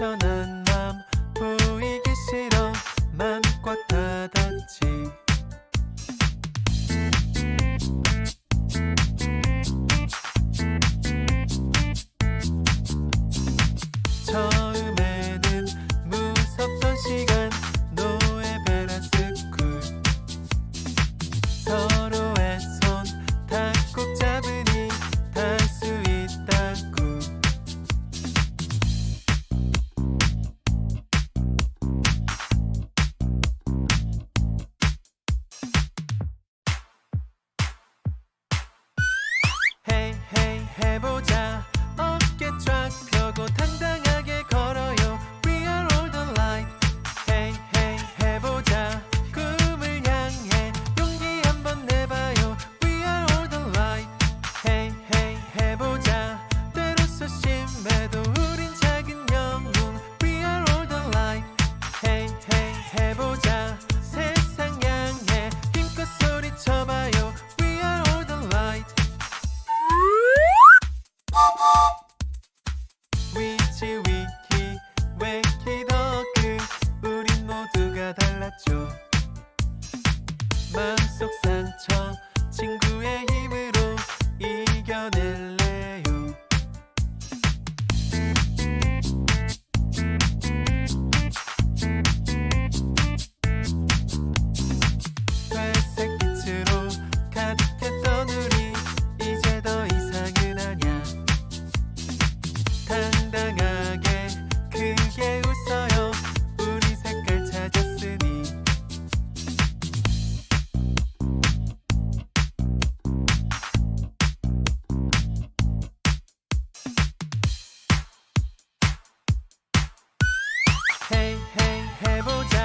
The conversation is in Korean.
funciona. 해보자. 어깨 쫙. 모두가 달랐죠. 마음속 상처. 不在